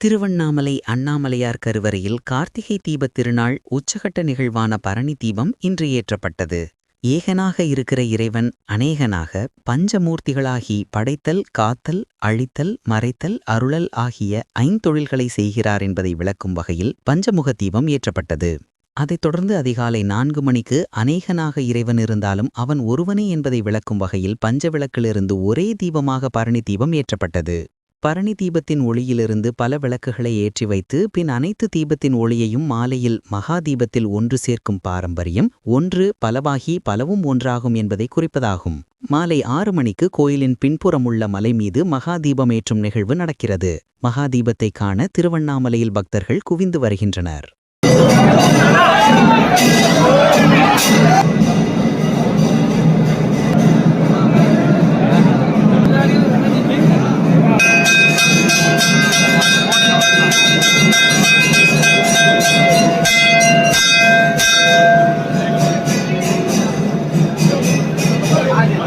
திருவண்ணாமலை அண்ணாமலையார் கருவறையில் கார்த்திகை தீபத் திருநாள் உச்சகட்ட நிகழ்வான பரணி தீபம் இன்று ஏற்றப்பட்டது. ஏகனாக இருக்கிற இறைவன் அநேகனாக பஞ்சமூர்த்திகளாகி படைத்தல் காத்தல் அழித்தல் மறைத்தல் அருளல் ஆகிய ஐந்தொழில்களை செய்கிறார் என்பதை விளக்கும் வகையில் பஞ்சமுக தீபம் ஏற்றப்பட்டது. அதைத் தொடர்ந்து அதிகாலை நான்கு மணிக்கு அநேகனாக இறைவன் இருந்தாலும் அவன் ஒருவனே என்பதை விளக்கும் வகையில் பஞ்சவிளக்கிலிருந்து ஒரே தீபமாக பரணி தீபம் ஏற்றப்பட்டது. பரணி தீபத்தின் ஒளியிலிருந்து பல விளக்குகளை ஏற்றி வைத்து பின் அனைத்து தீபத்தின் ஒளியையும் மாலையில் மகா தீபத்தில் ஒன்று சேர்க்கும் பாரம்பரியம் ஒன்று பலவாகி பலவும் ஒன்றாகும் என்பதை குறிப்பதாகும். மாலை ஆறு மணிக்கு கோயிலின் பின்புறமுள்ள மலை மீது மகா ஏற்றும் நிகழ்வு நடக்கிறது. மகா தீபத்தை காண திருவண்ணாமலையில் பக்தர்கள் குவிந்து வருகின்றனர்.